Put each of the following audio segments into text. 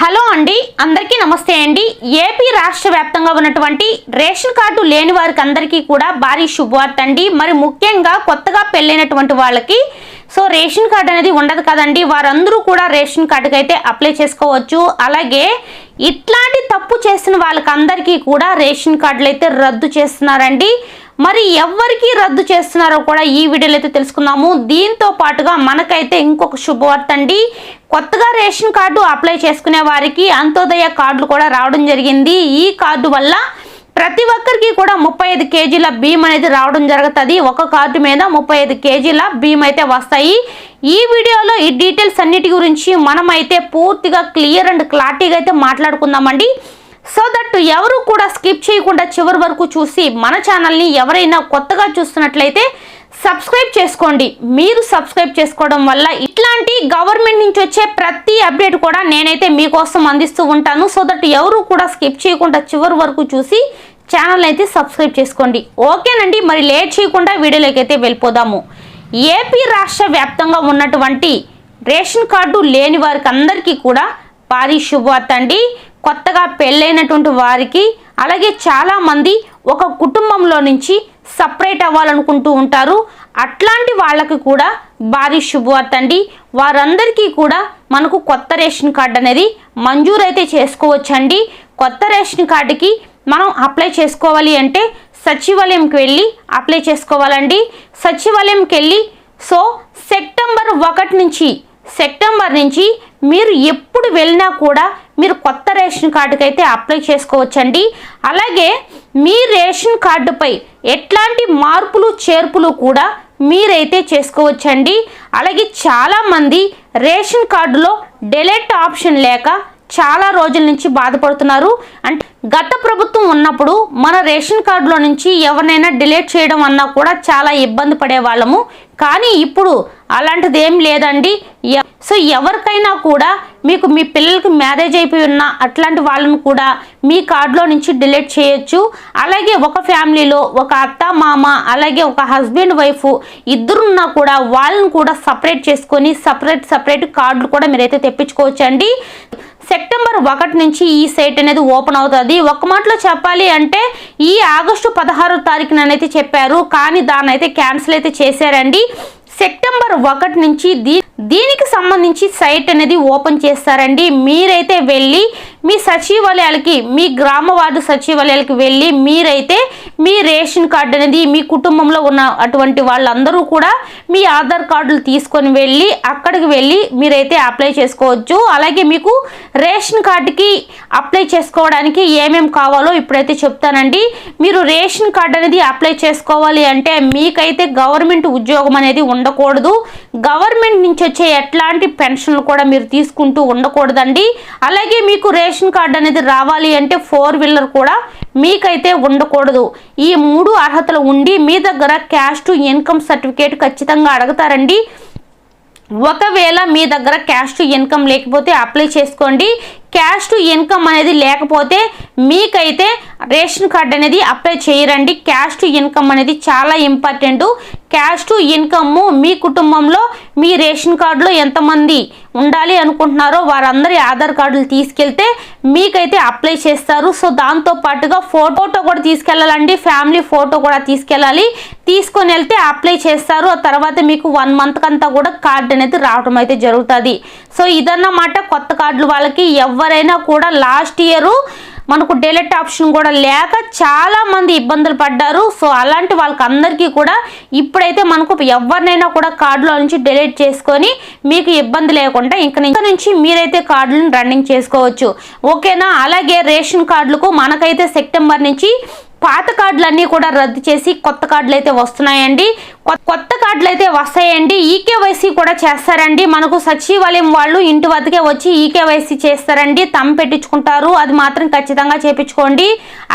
Hello అండి అందరికీ నమస్తే అండి. ఏపీ రాష్ట్ర వ్యాప్తంగా ఉన్నటువంటి రేషన్ కార్డు లేని వారికి అందరికీ కూడా భారీ శుభవార్త అండి. మరి ముఖ్యంగా కొత్తగా పెళ్ళైనటువంటి వాళ్ళకి సో రేషన్ కార్డు అనేది ఉండదు కదండి. వారందరూ కూడా రేషన్ కార్డుకి అయితే అప్లై చేసుకోవచ్చు. అలాగే ఇట్లాంటి తప్పు చేసిన వాళ్ళకందరికీ కూడా రేషన్ కార్డులు అయితే రద్దు చేస్తున్నారండి. మరి ఎవరికి రద్దు చేస్తున్నారో కూడా ఈ వీడియోలో అయితే తెలుసుకుందాము. దీంతో పాటుగా మనకైతే ఇంకొక శుభవార్త అండి. కొత్తగా రేషన్ కార్డు అప్లై చేసుకునే వారికి అంత్యోదయ కార్డులు కూడా రావడం జరిగింది. ఈ కార్డు వల్ల ప్రతి ఒక్కరికి కూడా ముప్పై ఐదు కేజీల బియ్యం అనేది రావడం జరుగుతుంది. ఒక కార్డు మీద ముప్పై ఐదు కేజీల బియ్యం అయితే వస్తాయి. ఈ వీడియోలో ఈ డీటెయిల్స్ అన్నిటి గురించి మనమైతే పూర్తిగా క్లియర్ అండ్ క్లారిటీగా అయితే మాట్లాడుకుందామండి. సో దట్ ఎవరు కూడా స్కిప్ చేయకుండా చివరి వరకు చూసి మన ఛానల్ని ఎవరైనా కొత్తగా చూస్తున్నట్లయితే సబ్స్క్రైబ్ చేసుకోండి. మీరు సబ్స్క్రైబ్ చేసుకోవడం వల్ల ఇట్లాంటి గవర్నమెంట్ నుంచి వచ్చే ప్రతి అప్డేట్ కూడా నేనైతే మీకోసం అందిస్తూ ఉంటాను. సో దట్ ఎవరు కూడా స్కిప్ చేయకుండా చివరి వరకు చూసి ఛానల్ అయితే సబ్స్క్రైబ్ చేసుకోండి. ఓకేనండి మరి లేట్ చేయకుండా వీడియోలోకి అయితే వెళ్ళిపోదాము. ఏపీ రాష్ట్ర వ్యాప్తంగా ఉన్నటువంటి రేషన్ కార్డు లేని వారికి అందరికీ కూడా భారీ శుభవార్త అండి. కొత్తగా పెళ్ళైనటువంటి వారికి అలాగే చాలామంది ఒక కుటుంబంలో నుంచి సపరేట్ అవ్వాలనుకుంటూ ఉంటారు. అట్లాంటి వాళ్ళకి కూడా భారీ శుభవార్త అండి. వారందరికీ కూడా మనకు కొత్త రేషన్ కార్డు అనేది మంజూరైతే చేసుకోవచ్చండి. కొత్త రేషన్ కార్డుకి మనం అప్లై చేసుకోవాలి అంటే సచివాలయంకి వెళ్ళి అప్లై చేసుకోవాలండి. సచివాలయంకి వెళ్ళి సో సెప్టెంబర్ ఒకటి నుంచి సెప్టెంబర్ నుంచి మీరు ఎప్పుడు వెళ్ళినా కూడా మీరు కొత్త రేషన్ కార్డుకి అయితే అప్లై చేసుకోవచ్చండి. అలాగే మీ రేషన్ కార్డుపై ఎట్లాంటి మార్పులు చేర్పులు కూడా మీరైతే చేసుకోవచ్చండి. అలాగే చాలామంది రేషన్ కార్డులో డెలెట్ ఆప్షన్ లేక చాలా రోజుల నుంచి బాధపడుతున్నారు. అంటే గత ప్రభుత్వం ఉన్నప్పుడు మన రేషన్ కార్డులో నుంచి ఎవరినైనా డిలీట్ చేయడం అన్నా కూడా చాలా ఇబ్బంది పడే వాళ్ళము కానీ ఇప్పుడు అలాంటిది ఏం లేదండి. ఎ- సో ఎవరికైనా కూడా మీకు మీ పిల్లలకి మ్యారేజ్ అయిపోయి ఉన్న అట్లాంటి వాళ్ళను కూడా మీ కార్డులో నుంచి డిలీట్ చేయొచ్చు. అలాగే ఒక ఫ్యామిలీలో ఒక అత్త మామ అలాగే ఒక హస్బెండ్ వైఫ్ ఇద్దరున్నా కూడా వాళ్ళని కూడా సపరేట్ చేసుకొని సపరేట్ సపరేట్ కార్డులు కూడా మీరైతే తెప్పించుకోవచ్చు అండి సెప్టెంబర్ ఒకటి నుంచి ఈ సైట్ అనేది ఓపెన్ అవుతుంది. ఒక మాటలో చెప్పాలి అంటే ఈ ఆగస్టు పదహారో తారీఖునైతే చెప్పారు కానీ దాన్ని అయితే క్యాన్సిల్ అయితే చేశారండి. సెప్టెంబర్ ఒకటి నుంచి దీ దీనికి సంబంధించి సైట్ అనేది ఓపెన్ చేస్తారండి. మీరైతే వెళ్ళి మీ సచివాలయాలకి మీ గ్రామవార్డు సచివాలయాలకి వెళ్ళి మీరైతే మీ రేషన్ కార్డు అనేది మీ కుటుంబంలో ఉన్న అటువంటి వాళ్ళందరూ కూడా మీ ఆధార్ కార్డులు తీసుకొని వెళ్ళి అక్కడికి వెళ్ళి మీరైతే అప్లై చేసుకోవచ్చు. అలాగే మీకు రేషన్ కార్డుకి అప్లై చేసుకోవడానికి ఏమేమి కావాలో ఇప్పుడైతే చెప్తానండి. మీరు రేషన్ కార్డు అనేది అప్లై చేసుకోవాలి అంటే మీకైతే గవర్నమెంట్ ఉద్యోగం అనేది ఉండకూడదు. గవర్నమెంట్ నుంచి వచ్చే ఎట్లాంటి పెన్షన్లు కూడా మీరు తీసుకుంటూ ఉండకూడదండి. అలాగే మీకు రేషన్ కార్డు అనేది రావాలి అంటే ఫోర్ వీలర్ కూడా మీకైతే ఉండకూడదు. ఈ మూడు అర్హతలు ఉండి మీ దగ్గర క్యాష్ టు ఇన్కమ్ సర్టిఫికేట్ ఖచ్చితంగా అడుగుతారండి. ఒకవేళ మీ దగ్గర క్యాష్ టు ఇన్కమ్ లేకపోతే అప్లై చేసుకోండి. క్యాష్ టు ఇన్కమ్ అనేది లేకపోతే మీకైతే రేషన్ కార్డ్ అనేది అప్లై చేయరండి. క్యాష్ టు ఇన్కమ్ అనేది చాలా ఇంపార్టెంట్. క్యాష్ టు ఇన్కమ్ మీ కుటుంబంలో మీ రేషన్ కార్డులో ఎంతమంది ఉండాలి అనుకుంటున్నారో వారందరి ఆధార్ కార్డులు తీసుకెళ్తే మీకైతే అప్లై చేస్తారు. సో దాంతో పాటుగా ఫోటో కూడా తీసుకెళ్ళాలండి. ఫ్యామిలీ ఫోటో కూడా తీసుకెళ్ళాలి. తీసుకొని వెళ్తే అప్లై చేస్తారు. ఆ తర్వాత మీకు వన్ మంత్ అంతా కూడా కార్డు అనేది రావడం అయితే జరుగుతుంది. సో ఇదన్నమాట కొత్త కార్డులు వాళ్ళకి. ఎవరైనా కూడా లాస్ట్ ఇయరు మనకు డెలిట్ ఆప్షన్ కూడా లేక చాలా మంది ఇబ్బందులు పడ్డారు. సో అలాంటి వాళ్ళకి అందరికీ కూడా ఇప్పుడైతే మనకు ఎవరినైనా కూడా కార్డులో నుంచి డెలీట్ చేసుకొని మీకు ఇబ్బంది లేకుండా ఇంక నుంచి- మీరైతే కార్డులను రన్నింగ్ చేసుకోవచ్చు. ఓకేనా? అలాగే రేషన్ కార్డులకు మనకైతే సెప్టెంబర్ నుంచి పాత కార్డులన్నీ కూడా రద్దు చేసి కొత్త కార్డులు అయితే వస్తున్నాయండి. కొత్త కార్డులు అయితే వస్తాయండి ఈకేవైసీ కూడా చేస్తారండి. మనకు సచివాలయం వాళ్ళు ఇంటి వద్దకే వచ్చి ఈకేవైసీ చేస్తారండి. తమ్ పెట్టించుకుంటారు. అది మాత్రం ఖచ్చితంగా చేపించుకోండి.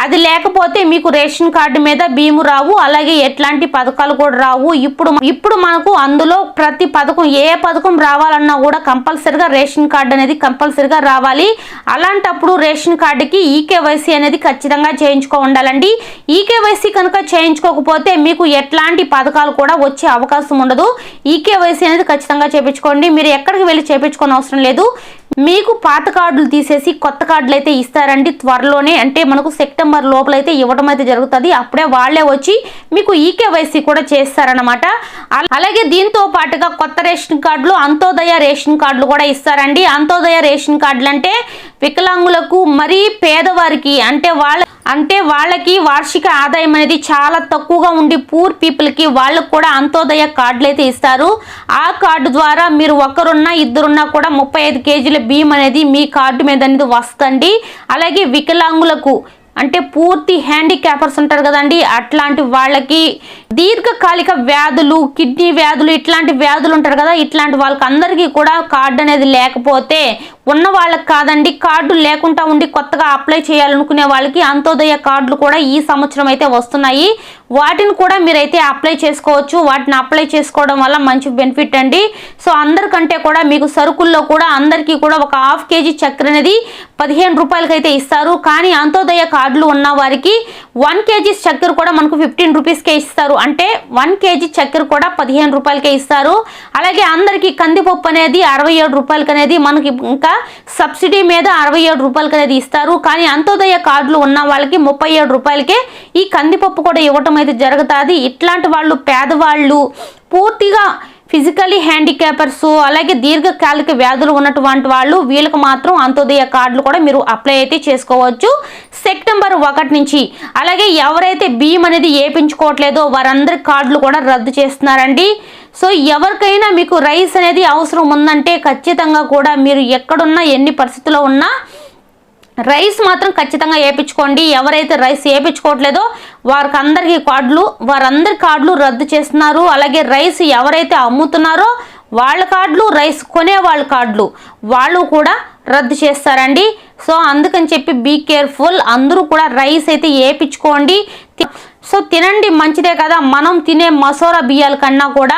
అది లేకపోతే మీకు రేషన్ కార్డు మీద భీము రావు. అలాగే ఎట్లాంటి పథకాలు కూడా రావు. ఇప్పుడు ఇప్పుడు మనకు అందులో ప్రతి పథకం ఏ పథకం రావాలన్నా కూడా కంపల్సరిగా రేషన్ కార్డు అనేది కంపల్సరిగా రావాలి. అలాంటప్పుడు రేషన్ కార్డుకి ఈకేవైసీ అనేది ఖచ్చితంగా చేయించుకో ఉండాలండి ఈకేవైసీ కనుక చేయించుకోకపోతే మీకు ఎట్లాంటి పథకాలు కూడా వచ్చే అవకాశం ఉండదు. ఈకేవైసీ అనేది ఖచ్చితంగా చేయించుకోండి మీరు ఎక్కడికి వెళ్ళి చేపించుకోని అవసరం లేదు. మీకు పాత కార్డులు తీసేసి కొత్త కార్డులు అయితే ఇస్తారండి త్వరలోనే. అంటే మనకు సెప్టెంబర్ లోపల అయితే ఇవ్వడం అయితే జరుగుతుంది. అప్పుడే వాళ్ళే వచ్చి మీకు ఈకేవైసీ కూడా చేస్తారనమాట అలాగే దీంతో పాటుగా కొత్త రేషన్ కార్డులు అంత్యోదయ రేషన్ కార్డులు కూడా ఇస్తారండి. అంత్యోదయ రేషన్ కార్డులు అంటే వికలాంగులకు మరీ పేదవారికి అంటే వాళ్ళ అంటే వాళ్ళకి వార్షిక ఆదాయం అనేది చాలా తక్కువగా ఉండి పూర్ పీపుల్కి వాళ్ళకు కూడా అంత్యోదయ కార్డులు అయితే ఇస్తారు. ఆ కార్డు ద్వారా మీరు ఒకరున్నా ఇద్దరున్నా కూడా ముప్పై ఐదు కేజీల బియ్యం అనేది మీ కార్డు మీద అనేది వస్తుంది అలాగే వికలాంగులకు అంటే పూర్తి హ్యాండిక్యాపర్స్ ఉంటారు కదండి. అట్లాంటి వాళ్ళకి దీర్ఘకాలిక వ్యాధులు కిడ్నీ వ్యాధులు ఇట్లాంటి వ్యాధులు ఉంటారు కదా. ఇట్లాంటి వాళ్ళకి అందరికీ కూడా కార్డు అనేది లేకపోతే ఉన్న వాళ్ళకి కాదండి. కార్డు లేకుండా ఉండి కొత్తగా అప్లై చేయాలనుకునే వాళ్ళకి అంత్యోదయ కార్డులు కూడా ఈ సంవత్సరం అయితే వస్తున్నాయి. వాటిని కూడా మీరైతే అప్లై చేసుకోవచ్చు. వాటిని అప్లై చేసుకోవడం వల్ల మంచి బెనిఫిట్ అండి. సో అందరికంటే కూడా మీకు సరుకుల్లో కూడా అందరికీ కూడా ఒక హాఫ్ కేజీ చక్కెర అనేది పదిహేను రూపాయలకి అయితే ఇస్తారు. కానీ అంత్యోదయ కార్డులు ఉన్న వారికి వన్ కేజీ చక్కెర కూడా మనకు ఫిఫ్టీన్ రూపీస్కే ఇస్తారు. అంటే వన్ కేజీ చక్కెర కూడా పదిహేను రూపాయలకే ఇస్తారు. అలాగే అందరికీ కందిపప్పు అనేది అరవై ఏడు రూపాయలకి అనేది మనకి ఇంకా సబ్సిడీ మీద అరవై ఏడు రూపాయలకి అనేది ఇస్తారు. కానీ అంత్యోదయ కార్డులు ఉన్న వాళ్ళకి ముప్పై ఏడు రూపాయలకే ఈ కందిపప్పు కూడా ఇవ్వటం అయితే జరుగుతుంది. ఇట్లాంటి వాళ్ళు పేదవాళ్ళు పూర్తిగా ఫిజికలీ హ్యాండిక్యాపర్స్ అలాగే దీర్ఘకాలిక వ్యాధులు ఉన్నటువంటి వాళ్ళు వీళ్ళకి మాత్రం అంత్యోదయ కార్డులు కూడా మీరు అప్లై అయితే చేసుకోవచ్చు. సెప్టెంబర్ ఒకటి నుంచి అలాగే ఎవరైతే బియ్యం అనేది ఏపించుకోవట్లేదో వారందరి కార్డులు కూడా రద్దు చేస్తున్నారండి. సో ఎవరికైనా మీకు రైస్ అనేది అవసరం ఉందంటే ఖచ్చితంగా కూడా మీరు ఎక్కడున్నా ఎన్ని పరిస్థితుల్లో ఉన్నా రైస్ మాత్రం ఖచ్చితంగా వేయించుకోండి ఎవరైతే రైస్ వేయించుకోవట్లేదో వారికి అందరికీ కార్డులు వారందరి కార్డులు రద్దు చేస్తున్నారు. అలాగే రైస్ ఎవరైతే అమ్ముతున్నారో వాళ్ళ కార్డులు రైస్ కొనే వాళ్ళ కార్డులు వాళ్ళు కూడా రద్దు చేస్తారండి. సో అందుకని చెప్పి బీ కేర్ఫుల్ అందరూ కూడా రైస్ అయితే వేయించుకోండి సో తినండి మంచిదే కదా. మనం తినే మసోరా బియ్యాల కన్నా కూడా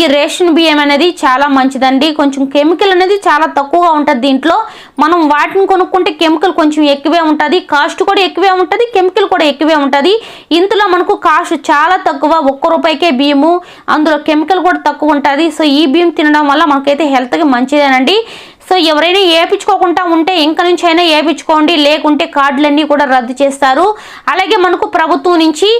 ఈ రేషన్ బియ్యం అనేది చాలా మంచిదండి. కొంచెం కెమికల్ అనేది చాలా తక్కువగా ఉంటుంది దీంట్లో. మనం వాటిని కొనుక్కుంటే కెమికల్ కొంచెం ఎక్కువే ఉంటుంది. కాస్ట్ కూడా ఎక్కువే ఉంటుంది కెమికల్ కూడా ఎక్కువే ఉంటుంది. ఇందులో మనకు కాస్ట్ చాలా తక్కువ ఒక్క రూపాయికే బియ్యము. అందులో కెమికల్ కూడా తక్కువ ఉంటుంది. సో ఈ బియ్యం తినడం వల్ల మనకైతే హెల్త్కి మంచిదేనండి. సో ఎవరైనా ఏపించుకోకుండా ఉంటే ఇంక నుంచి అయినా ఏపించుకోండి లేకుంటే కార్డులన్నీ కూడా రద్దు చేస్తారు. అలాగే మనకు ప్రభుత్వం నుంచి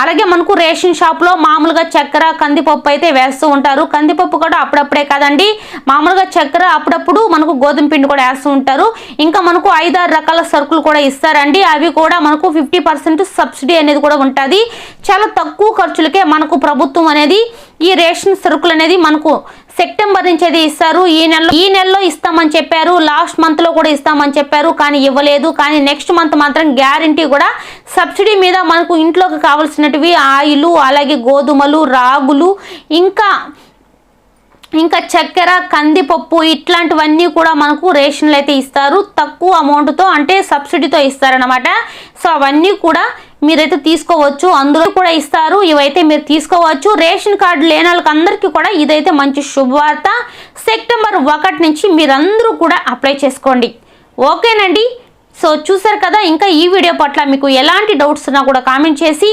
అలాగే మనకు రేషన్ షాప్లో మామూలుగా చక్కెర కందిపప్పు అయితే వేస్తూ ఉంటారు. కందిపప్పు కూడా అప్పుడప్పుడే కదండి మామూలుగా చక్కెర అప్పుడప్పుడు మనకు గోధుమ పిండి కూడా వేస్తూ ఉంటారు. ఇంకా మనకు ఐదారు రకాల సరుకులు కూడా ఇస్తారండి. అవి కూడా మనకు ఫిఫ్టీ పర్సెంట్ సబ్సిడీ అనేది కూడా ఉంటుంది. చాలా తక్కువ ఖర్చులకే మనకు ప్రభుత్వం అనేది ఈ రేషన్ సరుకులు అనేది మనకు సెప్టెంబర్ నుంచి అయితే ఇస్తారు. ఈ నెలలో ఈ నెలలో ఇస్తామని చెప్పారు. లాస్ట్ మంత్లో కూడా ఇస్తామని చెప్పారు. కానీ ఇవ్వలేదు. కానీ నెక్స్ట్ మంత్ మాత్రం గ్యారంటీ కూడా సబ్సిడీ మీద మనకు ఇంట్లోకి కావాల్సినటివి ఆయిల్ అలాగే గోధుమలు రాగులు ఇంకా ఇంకా చక్కెర కందిపప్పు ఇట్లాంటివన్నీ కూడా మనకు రేషన్లు అయితే ఇస్తారు. తక్కువ అమౌంట్తో అంటే సబ్సిడీతో ఇస్తారనమాట సో అవన్నీ కూడా మీరైతే తీసుకోవచ్చు అందులో కూడా ఇస్తారు. ఇవైతే మీరు తీసుకోవచ్చు. రేషన్ కార్డు లేని వాళ్ళకి అందరికీ కూడా ఇదైతే మంచి శుభవార్త. సెప్టెంబర్ ఒకటి నుంచి మీరందరూ కూడా అప్లై చేసుకోండి. ఓకేనండి? సో చూసారు కదా ఇంకా ఈ వీడియో పట్ల మీకు ఎలాంటి డౌట్స్ ఉన్నా కూడా కామెంట్ చేసి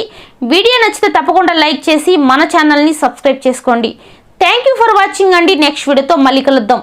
వీడియో నచ్చితే తప్పకుండా లైక్ చేసి మన ఛానల్ని సబ్స్క్రైబ్ చేసుకోండి. థ్యాంక్ యూ ఫర్ వాచింగ్ అండి. నెక్స్ట్ వీడియోతో మళ్ళీ కలుద్దాం.